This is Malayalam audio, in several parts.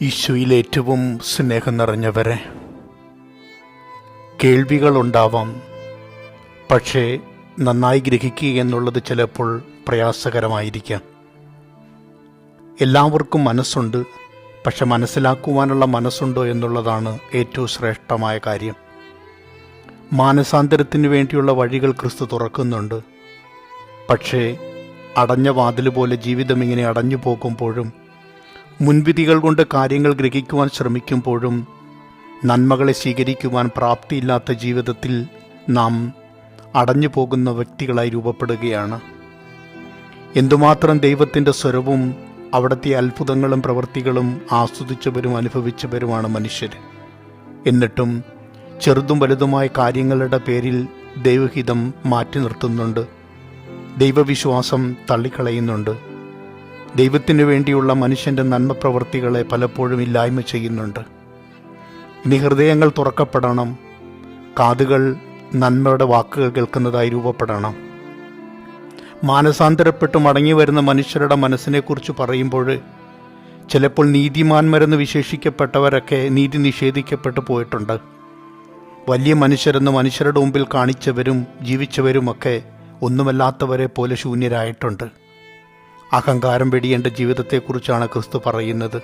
ഈശോയിൽ ഏറ്റവും സ്നേഹം നിറഞ്ഞവരെ. കേൾവികളുണ്ടാവാം. പക്ഷേ നന്നായി ഗ്രഹിക്കുക എന്നുള്ളത് ചിലപ്പോൾ പ്രയാസകരമായിരിക്കാം. എല്ലാവർക്കും മനസ്സുണ്ട്. പക്ഷെ മനസ്സിലാക്കുവാനുള്ള മനസ്സുണ്ടോ എന്നുള്ളതാണ് ഏറ്റവും ശ്രേഷ്ഠമായ കാര്യം. മാനസാന്തരത്തിന് വേണ്ടിയുള്ള വഴികൾ ക്രിസ്തു തുറക്കുന്നുണ്ട്. പക്ഷേ അടഞ്ഞ വാതിൽ പോലെ ജീവിതം ഇങ്ങനെ അടഞ്ഞു പോകുമ്പോഴും മുൻവിധികൾ കൊണ്ട് കാര്യങ്ങൾ ഗ്രഹിക്കുവാൻ ശ്രമിക്കുമ്പോഴും നന്മകളെ സ്വീകരിക്കുവാൻ പ്രാപ്തിയില്ലാത്ത ജീവിതത്തിൽ നാം അടഞ്ഞു പോകുന്ന വ്യക്തികളായി രൂപപ്പെടുകയാണ്. എന്തുമാത്രം ദൈവത്തിന്റെ സ്വരവും അവിടുത്തെ അത്ഭുതങ്ങളും പ്രവൃത്തികളും ആസ്വദിച്ചവരും അനുഭവിച്ചവരുമാണ് മനുഷ്യർ. എന്നിട്ടും ചെറുതും വലുതുമായ കാര്യങ്ങളുടെ പേരിൽ ദൈവഹിതം മാറ്റി നിർത്തുന്നുണ്ട്. ദൈവവിശ്വാസം തള്ളിക്കളയുന്നുണ്ട്. ദൈവത്തിനു വേണ്ടിയുള്ള മനുഷ്യന്റെ നന്മ പ്രവൃത്തികളെ പലപ്പോഴും ഇല്ലായ്മ ചെയ്യുന്നുണ്ട്. ഇനി ഹൃദയങ്ങൾ തുറക്കപ്പെടണം. കാതുകൾ നന്മയുടെ വാക്കുകൾ കേൾക്കുന്നതായി രൂപപ്പെടണം. മാനസാന്തരപ്പെട്ട് മടങ്ങി വരുന്ന മനുഷ്യരുടെ മനസ്സിനെക്കുറിച്ച് പറയുമ്പോൾ ചിലപ്പോൾ നീതിമാന്മാരെന്ന് വിശേഷിക്കപ്പെട്ടവരൊക്കെ നീതി നിഷേധിക്കപ്പെട്ടു പോയിട്ടുണ്ട്. വലിയ മനുഷ്യരെന്ന് മനുഷ്യരുടെ മുമ്പിൽ കാണിച്ചവരും ജീവിച്ചവരുമൊക്കെ ഒന്നുമല്ലാത്തവരെ പോലെ ശൂന്യരായിട്ടുണ്ട്. അഹങ്കാരം വെടിയേണ്ട ജീവിതത്തെക്കുറിച്ചാണ് ക്രിസ്തു പറയുന്നത്.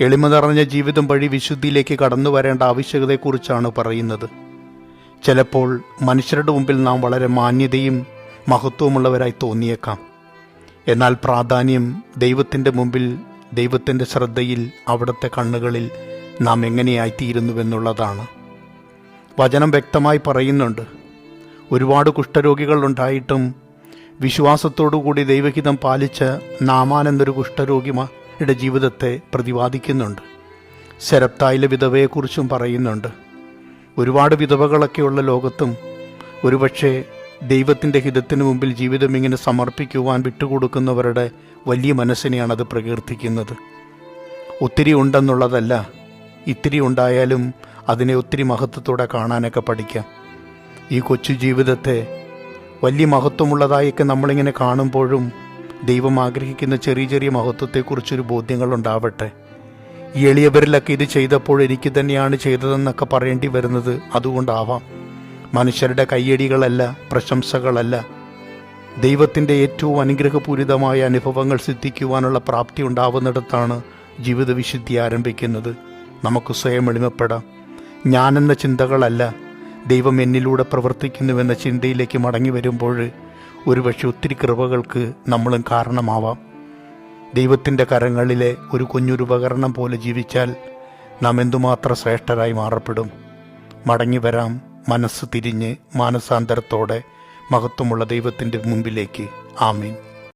എളിമ നിറഞ്ഞ ജീവിതം വഴി വിശുദ്ധിയിലേക്ക് കടന്നു വരേണ്ട ആവശ്യകതയെക്കുറിച്ചാണ് പറയുന്നത്. ചിലപ്പോൾ മനുഷ്യരുടെ മുമ്പിൽ നാം വളരെ മാന്യതയും മഹത്വമുള്ളവരായി തോന്നിയേക്കാം. എന്നാൽ പ്രാധാന്യം ദൈവത്തിന്റെ മുമ്പിൽ ദൈവത്തിന്റെ ശ്രദ്ധയിൽ അവിടുത്തെ കണ്ണുകളിൽ നാം എങ്ങനെയായിത്തീരുന്നുവെന്നുള്ളതാണ്. വചനം വ്യക്തമായി പറയുന്നുണ്ട്. ഒരുപാട് കുഷ്ഠരോഗികൾ ഉണ്ടായിട്ടും വിശ്വാസത്തോടുകൂടി ദൈവഹിതം പാലിച്ച നാമാൻ എന്നൊരു ജീവിതത്തെ പ്രതിപാദിക്കുന്നുണ്ട്. ശരപ്തായിലെ വിധവയെക്കുറിച്ചും പറയുന്നുണ്ട്. ഒരുപാട് വിധവകളൊക്കെയുള്ള ലോകത്തും ഒരുപക്ഷെ ദൈവത്തിന്റെ ഹിതത്തിന് മുമ്പിൽ ജീവിതം ഇങ്ങനെ സമർപ്പിക്കുവാൻ വിട്ടുകൊടുക്കുന്നവരുടെ വലിയ മനസ്സിനെയാണ് അത് പ്രകീർത്തിക്കുന്നത്. ഒത്തിരി ഉണ്ടെന്നുള്ളതല്ല ഇത്തിരി ഉണ്ടായാലും അതിനെ ഒത്തിരി മഹത്വത്തോടെ കാണാനൊക്കെ പഠിക്കാം. ഈ കൊച്ചു ജീവിതത്തെ വലിയ മഹത്വമുള്ളതായൊക്കെ നമ്മളിങ്ങനെ കാണുമ്പോഴും ദൈവം ആഗ്രഹിക്കുന്ന ചെറിയ ചെറിയ മഹത്വത്തെക്കുറിച്ചൊരു ബോധ്യങ്ങളുണ്ടാവട്ടെ. ഈ എളിയവരിലൊക്കെ ഇത് ചെയ്തപ്പോൾ എനിക്ക് തന്നെയാണ് ചെയ്തതെന്നൊക്കെ പറയേണ്ടി വരുന്നത് അതുകൊണ്ടാവാം. മനുഷ്യരുടെ കയ്യടികളല്ല പ്രശംസകളല്ല. ദൈവത്തിന്റെ ഏറ്റവും അനുഗ്രഹപൂരിതമായ അനുഭവങ്ങൾ സിദ്ധിക്കുവാനുള്ള പ്രാപ്തി ഉണ്ടാവുന്നിടത്താണ് ജീവിതവിശുദ്ധി ആരംഭിക്കുന്നത്. നമുക്ക് സ്വയം എളിമപ്പെടാം. ഞാനെന്ന ചിന്തകളല്ല ദൈവം എന്നിലൂടെ പ്രവർത്തിക്കുന്നുവെന്ന ചിന്തയിലേക്ക് മടങ്ങി വരുമ്പോൾ ഒരുപക്ഷെ ഒത്തിരി കൃപകൾക്ക് നമ്മളും കാരണമാവാം. ദൈവത്തിന്റെ കരങ്ങളിലെ ഒരു കുഞ്ഞുരുപകരണം പോലെ ജീവിച്ചാൽ നാം എന്തുമാത്രം ശ്രേഷ്ഠരായി മാറപ്പെടും. മടങ്ങി വരാം മനസ്സ് തിരിഞ്ഞ് മാനസാന്തരത്തോടെ മഹത്വമുള്ള ദൈവത്തിന്റെ മുമ്പിലേക്ക്. ആമീൻ.